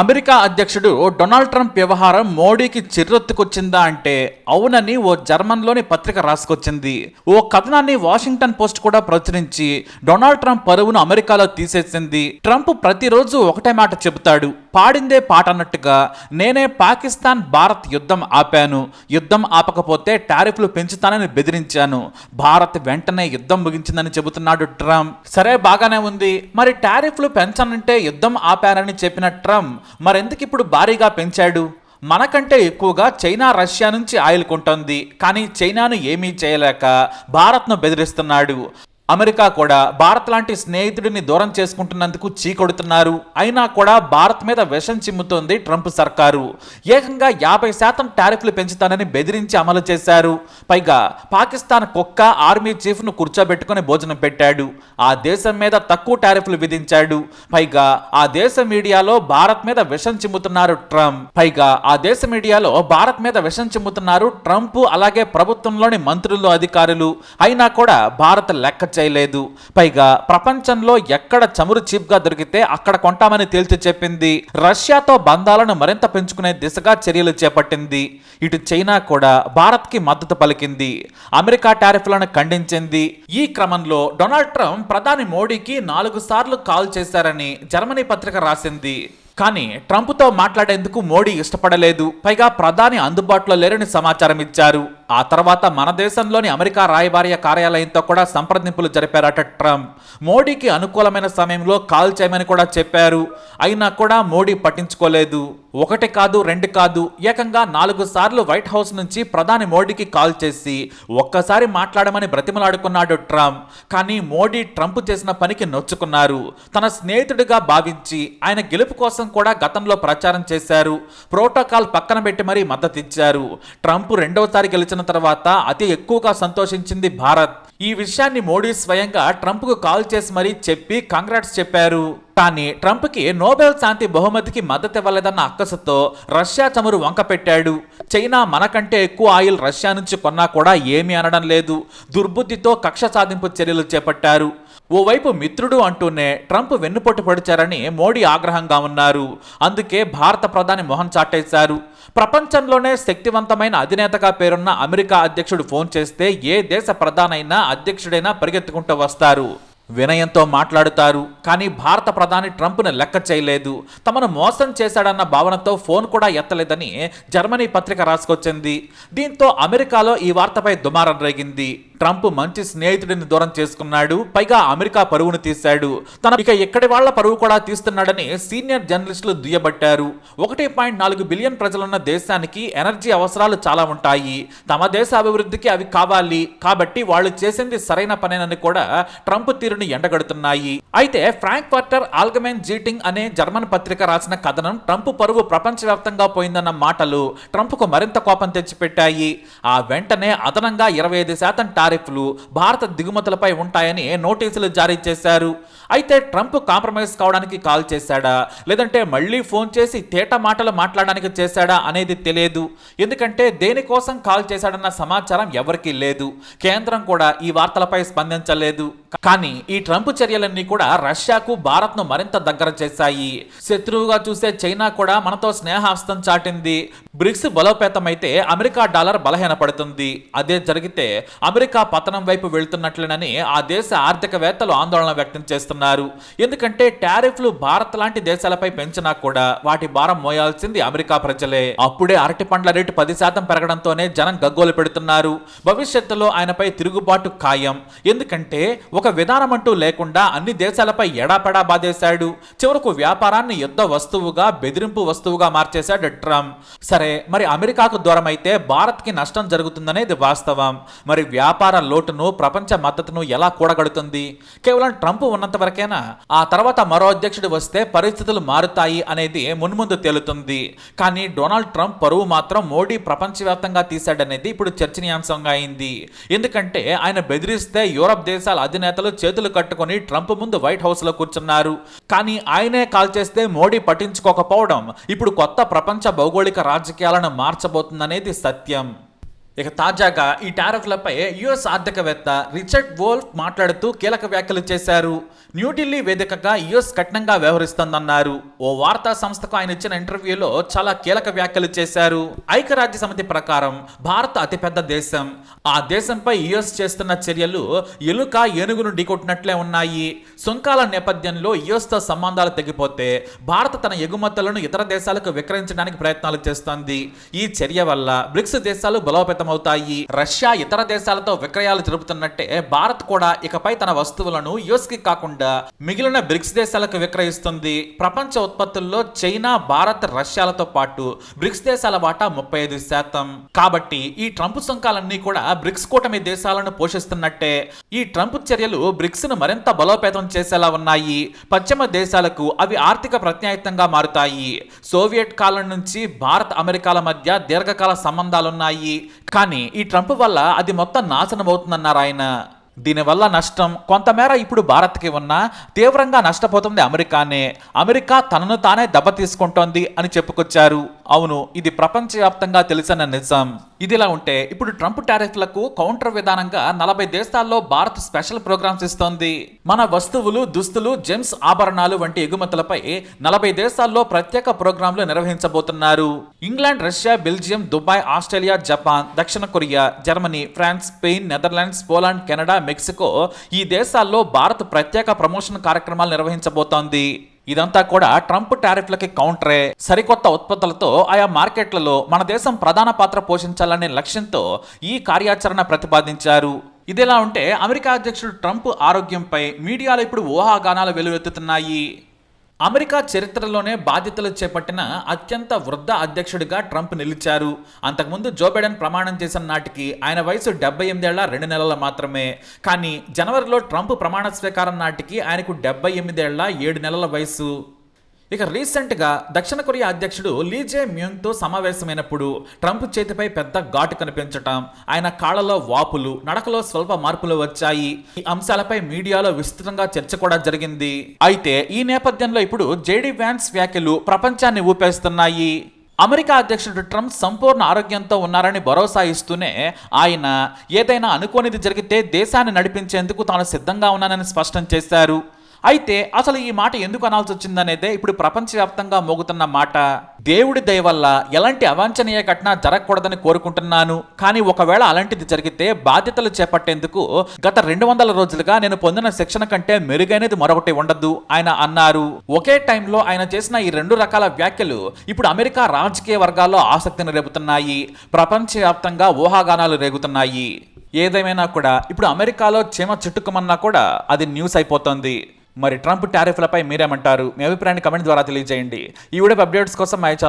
America అధ్యక్షుడు Donald Trump వ్యవహారం మోడీకి చిర్రెత్తుకొచ్చిందా అంటే అవునని ఓ జర్మన్లోని పత్రిక రాసుకొచ్చింది. ఓ కథనాన్ని వాషింగ్టన్ పోస్ట్ కూడా ప్రచురించి డొనాల్డ్ ట్రంప్ పరువును అమెరికాలో తీసేసింది. ట్రంప్ ప్రతిరోజు ఒకటే మాట చెబుతాడు పాడిందే పాట అన్నట్టుగా నేనే పాకిస్తాన్ భారత్ యుద్ధం ఆపాను. యుద్ధం ఆపకపోతే టారిఫ్లు పెంచుతానని బెదిరించాను. భారత్ వెంటనే యుద్ధం ముగించిందని చెబుతున్నాడు ట్రంప్. సరే బాగానే ఉంది. మరి టారిఫ్లు పెంచనంటే యుద్ధం ఆపానని చెప్పిన ట్రంప్ మరెందుకు ఇప్పుడు భారీగా పెంచాడు? మనకంటే ఎక్కువగా చైనా రష్యా నుంచి ఆయిల్ కొంటోంది. కానీ చైనాను ఏమీ చేయలేక భారత్ను బెదిరిస్తున్నాడు. అమెరికా కూడా భారత్ లాంటి స్నేహితుడిని దూరం చేసుకుంటున్నందుకు చీకొడుతున్నారు. అయినా కూడా భారత్ మీద విషం చిమ్ముతోంది ట్రంప్ సర్కారు. ఏకంగా యాభై శాతం టారిఫ్లు పెంచుతానని బెదిరించి అమలు చేశారు. పైగా పాకిస్తాన్ కుక్క ఆర్మీ చీఫ్ను కూర్చోబెట్టుకుని భోజనం పెట్టాడు. ఆ దేశం మీద తక్కువ టారిఫ్లు విధించాడు. పైగా ఆ దేశ మీడియాలో భారత్ మీద విషం చిమ్ముతున్నారు ట్రంప్. పైగా ఆ దేశ మీడియాలో భారత్ మీద విషం చిమ్ముతున్నారు ట్రంప్ అలాగే ప్రభుత్వంలోని మంత్రులు అధికారులు. అయినా కూడా భారత్ లెక్క చేయలేదు. పైగా ప్రపంచంలో ఎక్కడ చమురు చీప్గా దొరికితే అక్కడ కొంటామని తేల్చి చెప్పింది. రష్యాతో బంధాలను మరింత పెంచుకునే దిశగా చర్యలు చేపట్టింది. ఇటు చైనా కూడా భారత్కి మద్దతు పలికింది. అమెరికా టారిఫ్లను ఖండించింది. ఈ క్రమంలో డొనాల్డ్ ట్రంప్ ప్రధాని మోడీకి నాలుగు సార్లు కాల్ చేశారని జర్మనీ పత్రిక రాసింది. కానీ ట్రంప్తో మాట్లాడేందుకు మోడీ ఇష్టపడలేదు. పైగా ప్రధాని అందుబాటులో లేరని సమాచారం ఇచ్చారు ఆ తర్వాత మన దేశంలోని అమెరికా రాయబార్య కార్యాలయంతో కూడా సంప్రదింపులు జరిపారట ట్రంప్. మోడీకి అనుకూలమైన సమయంలో కాల్ చేయమని కూడా చెప్పారు. అయినా కూడా మోడీ పట్టించుకోలేదు. ఒకటి కాదు రెండు కాదు ఏకంగా నాలుగు సార్లు వైట్ హౌస్ నుంచి ప్రధాని మోడీకి కాల్ చేసి ఒక్కసారి మాట్లాడమని బ్రతిమలాడుకున్నాడు ట్రంప్. కానీ మోడీ ట్రంప్ చేసిన పనికి నొచ్చుకున్నారు. తన స్నేహితుడిగా భావించి ఆయన గెలుపు కోసం కూడా గతంలో ప్రచారం చేశారు. ప్రోటోకాల్ పక్కన పెట్టి మరీ మద్దతిచ్చారు. ట్రంప్ రెండవసారి గెలిచిన తర్వాత అతి ఎక్కువగా సంతోషించింది భారత్. ఈ విషయాన్ని మోడీ స్వయంగా ట్రంప్కు కాల్ చేసి మరీ చెప్పి కంగ్రాట్స్ చెప్పారు. కానీ ట్రంప్కి నోబెల్ శాంతి బహుమతికి మద్దతు ఇవ్వలేదన్న అక్కసతో రష్యా చమురు వంక పెట్టాడు. చైనా మనకంటే ఎక్కువ ఆయిల్ రష్యా నుంచి కొన్నా కూడా ఏమీ అనడం లేదు. దుర్బుద్ధితో కక్ష సాధింపు చర్యలు చేపట్టారు. ఓవైపు మిత్రుడు అంటూనే ట్రంప్ వెన్నుపోటు పొడిచారని మోడీ ఆగ్రహంగా ఉన్నారు. అందుకే భారత ప్రధాని మొహం చాటేశారు. ప్రపంచంలోనే శక్తివంతమైన అధినేతగా పేరున్న అమెరికా అధ్యక్షుడు ఫోన్ చేస్తే ఏ దేశ ప్రధానైనా అధ్యక్షుడైనా పరిగెత్తుకుంటూ వస్తారు. వినయంతో మాట్లాడుతారు కానీ భారత ప్రధాని ట్రంప్ను లెక్క చేయలేదు. తమను మోసం చేశాడన్న భావనతో ఫోన్ కూడా ఎత్తలేదని జర్మనీ పత్రిక రాసుకొచ్చింది. దీంతో అమెరికాలో ఈ వార్తపై దుమారం రేగింది. ట్రంప్ మంచి స్నేహితుడిని దూరం చేసుకున్నాడు పైగా అమెరికా పరువును తీశాడు. తన ఇక ఎక్కడి వాళ్ళ పరువు కూడా తీస్తున్నాడని సీనియర్ జర్నలిస్టులు దుయ్యబట్టారు. ఒకటి పాయింట్ నాలుగు బిలియన్ ప్రజలున్న దేశానికి ఎనర్జీ అవసరాలు చాలా ఉంటాయి. తమ దేశ అభివృద్ధికి అవి కావాలి. కాబట్టి వాళ్ళు చేసింది సరైన పనేనని కూడా ట్రంప్ తీరుని ఎండగడుతున్నాయి. అయితే ఫ్రాంక్ వార్టర్ ఆల్గమెన్ జీటింగ్ అనే జర్మన్ పత్రిక రాసిన కథనం ట్రంప్ పరువు ప్రపంచవ్యాప్తంగా పోయిందన్న మాటలు ట్రంప్కు మరింత కోపం తెచ్చిపెట్టాయి. ఆ వెంటనే అదనంగా ఇరవై ఐదు శాతం టారిఫ్లు భారత దిగుమతులపై ఉంటాయని నోటీసులు జారీ చేశారు. అయితే ట్రంప్ కాంప్రమైజ్ కావడానికి కాల్ చేశాడా? లేదంటే మళ్ళీ ఫోన్ చేసి తేట మాటలు మాట్లాడడానికి చేశాడా అనేది తెలియదు. ఎందుకంటే దేనికోసం కాల్ చేశాడన్న సమాచారం ఎవరికీ లేదు. కేంద్రం కూడా ఈ వార్తలపై స్పందించలేదు. కానీ ఈ ట్రంప్ చర్యలన్నీ కూడా రష్యాకు భారత్ను మరింత దగ్గర చేశాయి. శత్రువుగా చూసే చైనా కూడా మనతో స్నేహాస్తం చాటింది. బ్రిక్స్ బలోపేతమైతే అమెరికా డాలర్ బలహీనపడుతుంది. అదే జరిగితే అమెరికా పతనం వైపు వెళ్తున్నట్లేనని ఆ దేశ ఆర్థికవేత్తలు ఆందోళన వ్యక్తం చేస్తున్నారు. ఎందుకంటే టారిఫ్లు భారత్ లాంటి దేశాలపై పెంచినా కూడా వాటి భారం మోయాల్సింది అమెరికా ప్రజలే. అప్పుడే అరటి పండ్ల రేటు పది శాతం పెరగడంతోనే జనం గగ్గోలు పెడుతున్నారు. భవిష్యత్తులో ఆయనపై తిరుగుబాటు ఖాయం. ఎందుకంటే ఒక విధానం అంటూ లేకుండా అన్ని దేశాలపై ఎడాపెడా బాధేశాడు. చివరకు వ్యాపారాన్ని యుద్ధ వస్తువుగా బెదిరింపు వస్తువుగా మార్చేశాడు ట్రంప్. సరే మరి అమెరికాకు దూరం అయితే భారత్కి నష్టం జరుగుతుందనేది వాస్తవం. మరి వ్యాపార లోటును ప్రపంచ మద్దతును ఎలా కూడగడుతుంది? కేవలం ట్రంప్ ఉన్నంత వరకేనా ఆ తర్వాత మరో అధ్యక్షుడు వస్తే పరిస్థితులు మారుతాయి అనేది మున్ముందు తేలుతుంది. కానీ డొనాల్డ్ ట్రంప్ పరువు మాత్రం మోడీ ప్రపంచవ్యాప్తంగా తీశాడనేది ఇప్పుడు చర్చనీయాంశంగా అయింది. ఎందుకంటే ఆయన బెదిరిస్తే యూరప్ దేశాల అధినేతలు చేతులు కట్టుకొని ట్రంప్ ముందు వైట్ హౌస్లో కూర్చున్నారు. కానీ ఆయనే కాల్ చేస్తే మోడీ పట్టించుకోకపోవడం ఇప్పుడు కొత్త ప్రపంచ భౌగోళిక రాజకీయాలను మార్చబోతుందనేది సత్యం. ఇక తాజాగా ఈ టారఫ్లపై యుఎస్ ఆర్థికవేత్త రిచర్డ్ వోల్ఫ్ మాట్లాడుతూ కీలక వ్యాఖ్యలు చేశారు. న్యూఢిల్లీ వేదికగా యుఎస్ కఠినంగా వ్యవహరిస్తోందన్నారు. ఓ వార్తా సంస్థకు ఆయన ఇచ్చిన ఇంటర్వ్యూలో చాలా కీలక వ్యాఖ్యలు చేశారు. ఐక్యరాజ్య సమితి ప్రకారం భారత్ అతిపెద్ద దేశం. ఆ దేశంపై యుఎస్ చేస్తున్న చర్యలు ఎలుక ఏనుగును ఢీకొట్టినట్లే ఉన్నాయి. సుంకాల నేపథ్యంలో యుఎస్తో సంబంధాలు తెగిపోతే భారత్ తన ఎగుమతులను ఇతర దేశాలకు విక్రయించడానికి ప్రయత్నాలు చేస్తోంది. ఈ చర్య వల్ల బ్రిక్స్ దేశాలు బలోపేతం అవుతాయి రష్యా ఇతర దేశాలతో విక్రయాలు జరుపుతున్నట్టే భారత్ కూడా ఇకపై తన వస్తువులను యుఎస్కి కాకుండా మిగిలిన బ్రిక్స్ దేశాలకు విక్రయిస్తుంది. ప్రపంచ ఉత్పత్తుల్లో చైనా భారత్ రష్యాలతో పాటు బ్రిక్స్ దేశాల వాటా ముప్పై ఐదు శాతం. కాబట్టి ఈ ట్రంప్ సుంకాలన్నీ కూడా బ్రిక్స్ కూటమి దేశాలను పోషిస్తున్నట్టే. ఈ ట్రంప్ చర్యలు బ్రిక్స్ను మరింత బలోపేతం చేసేలా ఉన్నాయి. పశ్చిమ దేశాలకు అవి ఆర్థిక ప్రత్యాయుతంగా మారుతాయి. సోవియట్ కాలం నుంచి భారత్ అమెరికాల మధ్య దీర్ఘకాల సంబంధాలున్నాయి. కానీ ఈ ట్రంప్ వల్ల అది మొత్తం నాశనం అవుతుందన్నారు ఆయన. దీనివల్ల నష్టం కొంతమేర ఇప్పుడు భారత్కి ఉన్నా తీవ్రంగా నష్టపోతుంది అమెరికానే. అమెరికా తనను తానే దెబ్బ తీసుకుంటోంది అని చెప్పుకొచ్చారు. అవును ఇది ప్రపంచవ్యాప్తంగా తెలిసిన నిజం. ఇదిలా ఉంటే ఇప్పుడు ట్రంప్ టారిఫ్లకు కౌంటర్ విధానంగా నలభై దేశాల్లో భారత్ స్పెషల్ ప్రోగ్రామ్స్ ఇస్తోంది. మన వస్తువులు దుస్తులు జెమ్స్ ఆభరణాలు వంటి ఎగుమతులపై నలభై దేశాల్లో ప్రత్యేక ప్రోగ్రాంలు నిర్వహించబోతున్నారు. England Russia Belgium Dubai Australia Japan దక్షిణ Korea Germany France Spain Netherlands Poland Canada Mexico ఈ దేశాల్లో భారత్ ప్రత్యేక ప్రమోషన్ కార్యక్రమాలు నిర్వహించబోతోంది. ఇదంతా కూడా ట్రంప్ టారిఫ్లకి కౌంటరే. సరికొత్త ఉత్పత్తులతో ఆయా మార్కెట్లలో మన దేశం ప్రధాన పాత్ర పోషించాలనే లక్ష్యంతో ఈ కార్యాచరణ ప్రతిపాదించారు. ఇదిలా ఉంటే అమెరికా అధ్యక్షుడు ట్రంప్ ఆరోగ్యంపై మీడియాలో ఇప్పుడు ఊహాగానాలు వెలువెత్తుతున్నాయి. అమెరికా చరిత్రలోనే బాధ్యతలు చేపట్టిన అత్యంత వృద్ధ అధ్యక్షుడిగా ట్రంప్ నిలిచారు. అంతకుముందు జో బైడెన్ ప్రమాణం చేసిన నాటికి ఆయన వయసు డెబ్బై ఎనిమిదేళ్ళ రెండు నెలల మాత్రమే. కానీ జనవరిలో ట్రంప్ ప్రమాణ స్వీకారం నాటికి ఆయనకు డెబ్బై ఎనిమిదేళ్ళ ఏడు నెలల వయసు. ఇక రీసెంట్గా దక్షిణ కొరియా అధ్యక్షుడు లీజే మ్యూంగ్తో సమావేశమైనప్పుడు ట్రంప్ చేతిపై పెద్ద ఘాటు కనిపించటం ఆయన కాళ్ళలో వాపులు నడకలో స్వల్ప మార్పులు వచ్చాయి. ఈ అంశాలపై మీడియాలో విస్తృతంగా చర్చ కూడా జరిగింది. అయితే ఈ నేపథ్యంలో ఇప్పుడు జేడీ వ్యాన్స్ వ్యాఖ్యలు ప్రపంచాన్ని ఊపేస్తున్నాయి. అమెరికా అధ్యక్షుడు ట్రంప్ సంపూర్ణ ఆరోగ్యంతో ఉన్నారని భరోసా ఇస్తూనే ఆయన ఏదైనా అనుకోనిది జరిగితే దేశాన్ని నడిపించేందుకు తాను సిద్ధంగా ఉన్నానని స్పష్టం చేశారు. అయితే అసలు ఈ మాట ఎందుకు అనాల్సి వచ్చిందనేదే ఇప్పుడు ప్రపంచవ్యాప్తంగా మోగుతున్న మాట. దేవుడి దయ వల్ల ఎలాంటి అవాంఛనీయ ఘటన జరగకూడదని కోరుకుంటున్నాను. కానీ ఒకవేళ అలాంటిది జరిగితే బాధ్యతలు చేపట్టేందుకు గత రెండు వందల రోజులుగా నేను పొందిన శిక్షణ కంటే మెరుగైనది మరొకటి ఉండదు ఆయన అన్నారు. ఒకే టైంలో ఆయన చేసిన ఈ రెండు రకాల వ్యాఖ్యలు ఇప్పుడు అమెరికా రాజకీయ వర్గాల్లో ఆసక్తిని రేపుతున్నాయి. ప్రపంచవ్యాప్తంగా ఊహాగానాలు రేగుతున్నాయి. ఏదేమైనా కూడా ఇప్పుడు అమెరికాలో చీమ చుట్టుకోమన్నా కూడా అది న్యూస్ అయిపోతుంది. మరి ట్రంప్ టారిఫ్లపై మీరేమంటారు? మీ అభిప్రాయాన్ని కమెంట్ ద్వారా తెలియజేయండి. ఈ వీడియో అప్డేట్స్ కోసం మా ఛానల్